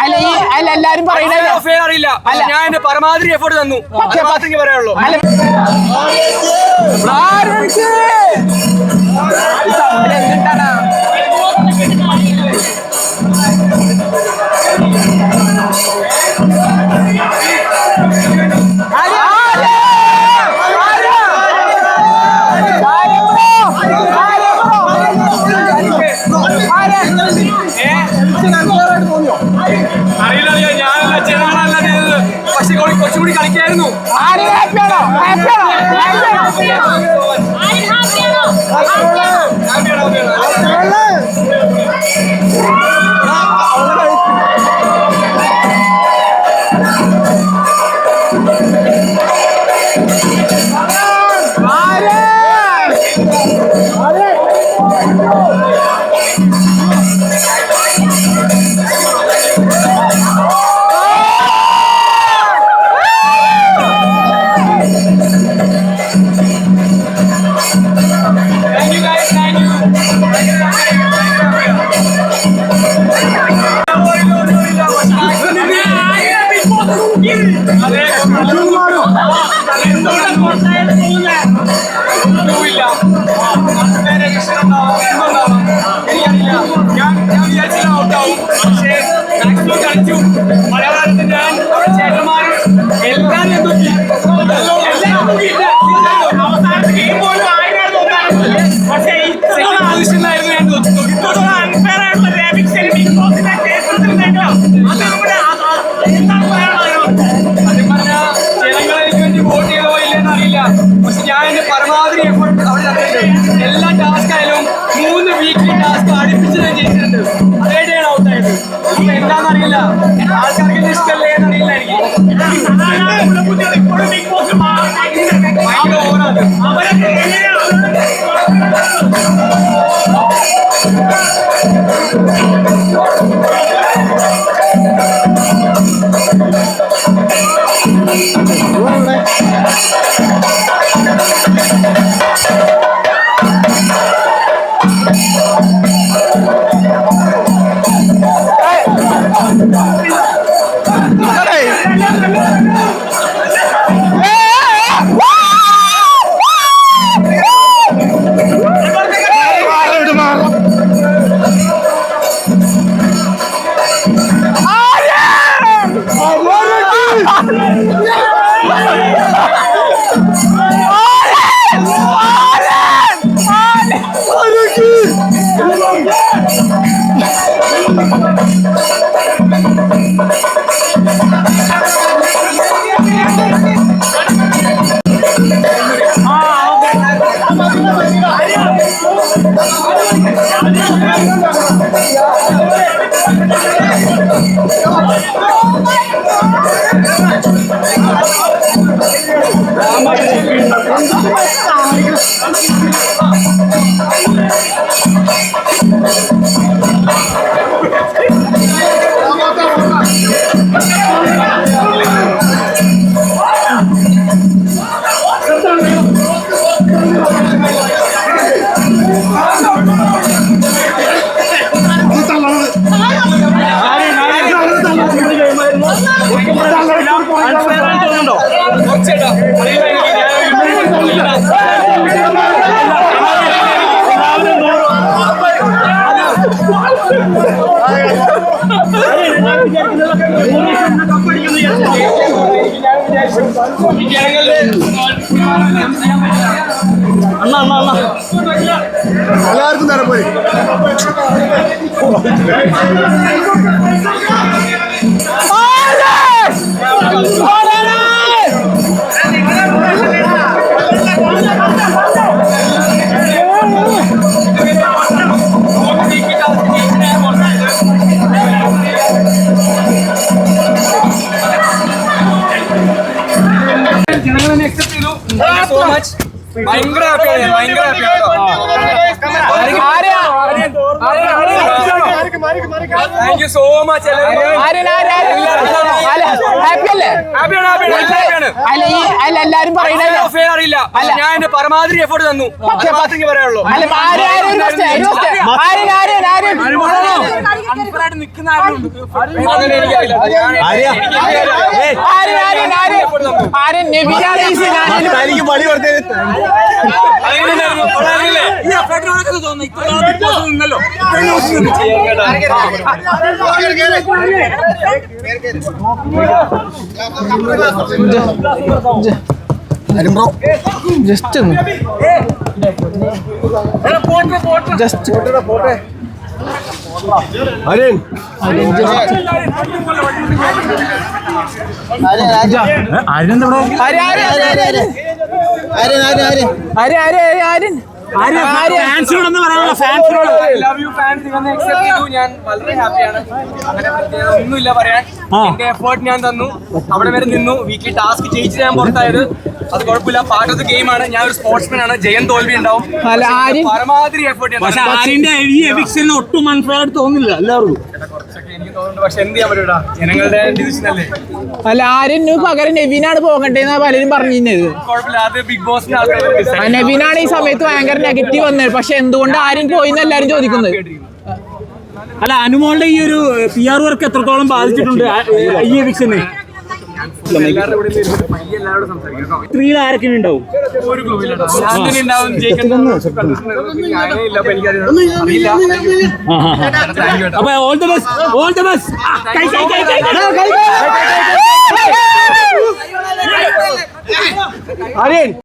അല്ല ഈ അല്ല എല്ലാരും അറിയില്ല. അല്ല. ഞാൻ എന്റെ പരമാവധി എഫോർട്ട് തന്നു. പക്ഷേ മാത്രമേ പറയാനുള്ളൂ. അല്ല! കളിക്കായിരുന്നു. ആര് ഹാപ്പിയാണോ ഹാപ്പിയാണോ കളിച്ചു. അവിടെ ചേട്ടന്മാരും എല്ലാവരും ഞാൻ തൂക്കിയിട്ട് അവസാനത്തെ game പോലും ആയിരം തോന്നാറുണ്ട്. പക്ഷേ second position-ലായിരുന്നു ഞാൻ തൂക്കി. ഇത്രത്തോളം unfair ആയിട്ടുള്ള graphics എനിക്ക് Big Boss-ന്റെ അത് നമ്മുടെ എന്താണ് പറയാനുള്ളത് സത്യം വേണ്ടി വോട്ട് ചെയ്തോ ഇല്ലെന്ന് അറിയില്ല ഞാൻ എന്റെ പരമാവധി എഫോർട്ട് അവിടെ തന്നിട്ടുണ്ട് എല്ലാ ടാസ്ക് ആയാലും മൂന്ന് വീക്കിലി ടാസ്ക് അടുപ്പിച്ച് ഞാൻ ചെയ്തിട്ടുണ്ട് ആൾക്കാർക്ക് ഇത് ഇഷ്ടമല്ലേ എന്നറിയില്ല എല്ലാവർക്കും തരം പോയി ജനങ്ങൾ ഭയങ്കര ഹാപ്പിയാണ് ഞാൻ, ഭയങ്കര ഹാപ്പിയാണ് ആരെയാ? ആരെയാ? ആരെയാ? താങ്ക് യു സോ മച്ച് അല്ല? എല്ലാരും ഫെയർ അറിയില്ല. ഞാൻ എന്റെ പരമാവധി എഫോർട്ട് തന്നു. പറയാനുള്ളൂ. പണി? കൊള്ളായിരുന്നില്ലേ? ബ്രോ. ജസ്റ്റ് ഒന്ന്. ജസ്റ്റ്. ഫാൻസിനോടൊന്ന് പറയാനുള്ള ഫാൻസിനോട് ചെയ്തു. ഞാൻ വളരെ ഹാപ്പിയാണ് അങ്ങനെ ഒന്നുമില്ല പറയാൻ. എന്റെ എഫേർട്ട് ഞാൻ തന്നു. അവിടെ വരെ നിന്നു. വീക്കിലി ടാസ്ക് ജയിച്ച് ഞാൻ പുറത്തായത്. അത് കുഴപ്പമില്ല. പാർട്ട് ഓഫ് ദ ഗെയിം ആണ് ഞാൻ ഒരു സ്പോർട്സ്മാൻ ആണ്. ജയൻ തോൽവി ഉണ്ടാവും. പരമാവധി എഫേർട്ട് പക്ഷെ. ആര്യന്റെ ഈ എവിക്ഷന് ഒട്ടും മനസ്സിലായിട്ട് തോന്നില്ല എല്ലാവർക്കും കുറച്ചൊക്കെ എനിക്ക് തോന്നുന്നുണ്ട്. പക്ഷെ എന്ത് ചെയ്യാൻ ജനങ്ങളുടെ ഡിസിഷൻ അല്ലേ? ആര്യന് പകരം നവീനാണ് പോകണ്ടേന്നാ പലരും പറഞ്ഞിരുന്നത്. നവീനാണ് ഈ സമയത്ത് ഭയങ്കര നെഗറ്റീവ് വന്നത്. പക്ഷെ എന്തുകൊണ്ട് ആരും പോയിന്ന് എല്ലാരും ചോദിക്കുന്നത്? അല്ല അനുമോളുടെ ഈ ഒരു പി ആർ വർക്ക് എത്രത്തോളം ബാധിച്ചിട്ടുണ്ട് ഈ എവിക്ഷന് സ്ത്രീകൾ ആരൊക്കെ ഉണ്ടാവും? അപ്പൊ all the best all the best കൈ കൈ കൈ കൈ കൈ. ആര്യൻ